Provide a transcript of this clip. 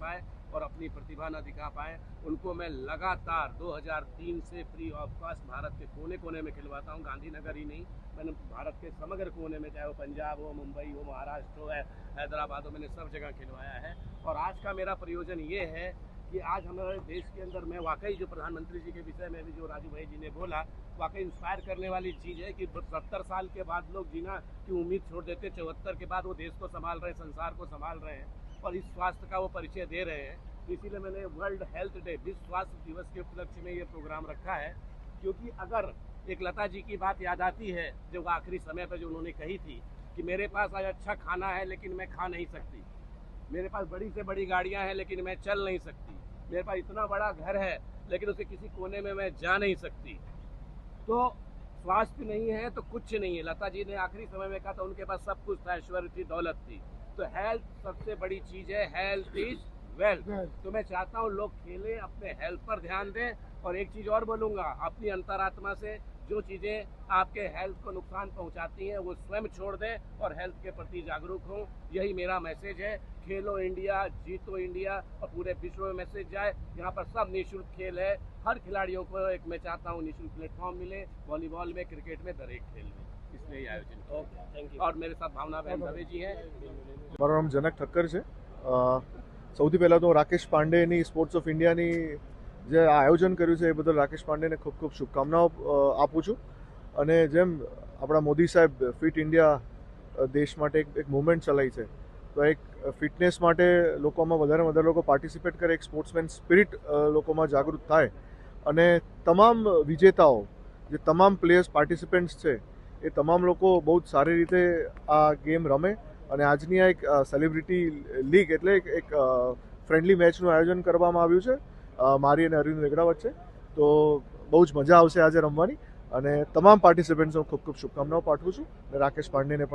पाए और अपनी प्रतिभा न दिखा पाए, उनको मैं लगातार 2003 से फ्री ऑफ़ कॉस्ट भारत के कोने कोने में खिलवाता हूँ। गांधीनगर ही नहीं, मैंने भारत के समग्र कोने में, चाहे वो पंजाब हो, मुंबई हो, महाराष्ट्र हो हैदराबाद हो, मैंने सब जगह खिलवाया है। और आज का मेरा प्रयोजन ये है कि आज हमारे देश के अंदर मैं वाकई जो प्रधानमंत्री जी के विषय में भी जो राजू भाई जी ने बोला, वाकई इंस्पायर करने वाली चीज़ है कि सत्तर साल के बाद लोग जीना की उम्मीद छोड़ देते, चौहत्तर के बाद वो देश को संभाल रहे, संसार को संभाल रहे हैं। और इस स्वास्थ्य का वो परिचय दे रहे हैं। तो इसीलिए मैंने वर्ल्ड हेल्थ डे विश्व स्वास्थ्य दिवस के उपलक्ष्य में ये प्रोग्राम रखा है, क्योंकि अगर एक लता जी की बात याद आती है, जो आखिरी समय पर जो उन्होंने कही थी कि मेरे पास आज अच्छा खाना है, लेकिन मैं खा नहीं सकती। मेरे पास बड़ी से बड़ी गाड़ियाँ हैं, लेकिन मैं चल नहीं सकती। मेरे पास इतना बड़ा घर है, लेकिन उसे किसी कोने में मैं जा नहीं सकती। तो स्वास्थ्य नहीं है तो कुछ नहीं है। लता जी ने आखिरी समय में कहा था उनके पास सब कुछ था ऐश्वर्य थी दौलत थी। तो हेल्थ सबसे बड़ी चीज़ है हेल्थ इज़ वेल्थ तो मैं चाहता हूँ लोग खेले अपने हेल्थ पर ध्यान दें। और एक चीज़ और बोलूँगा अपनी अंतरात्मा से जो चीजें आपके हेल्थ को नुकसान पहुंचाती हैं वो स्वयं छोड़ दें और हेल्थ के प्रति जागरूक हों यही मेरा मैसेज है खेलो इंडिया जीतो इंडिया और पूरे विश्व में मैसेज जाए यहाँ पर सब निःशुल्क खेल है हर खिलाड़ियों को एक मैं चाहता हूँ निःशुल्क प्लेटफॉर्म मिले वॉलीबॉल में क्रिकेट में दरेक खेल में इसलिए ये आयोजन किया થેન્ક और मेरे साथ भावना बहन दवे जी हैं મારું નામ જનક ઠક્કર છે અ, સૌથી પહેલાં તો રાકેશ પાંડેની સ્પોર્ટ્સ ઓફ ઇન્ડિયાની જે આયોજન કર્યું છે એ બદલ રાકેશ પાંડેને ખૂબ ખૂબ શુભકામનાઓ આપું છું. અને જેમ આપણા મોદી સાહેબ ફિટ ઇન્ડિયા દેશ માટે એક એક મુવમેન્ટ ચલાવી છે, તો એક ફિટનેસ માટે લોકોમાં વધારે વધારે લોકો પાર્ટિસિપેટ કરે, એક સ્પોર્ટ્સમેન સ્પિરિટ લોકોમાં જાગૃત થાય. અને તમામ વિજેતાઓ, જે તમામ પ્લેયર્સ પાર્ટિસિપેન્ટ્સ છે, એ તમામ લોકો બહુ જ સારી રીતે આ ગેમ રમે. અને આજની આ એક સેલિબ્રિટી લીગ એટલે એક ફ્રેન્ડલી મેચનું આયોજન કરવામાં આવ્યું છે. મારી અને અરવિંદ વેગડા વચ્ચે. તો બહુ જ મજા આવશે આજે રમવાની. અને તમામ પાર્ટિસિપન્ટ્સને ખૂબ ખૂબ શુભકામનાઓ પાઠવું છું. અને રાકેશ પાંડેને પણ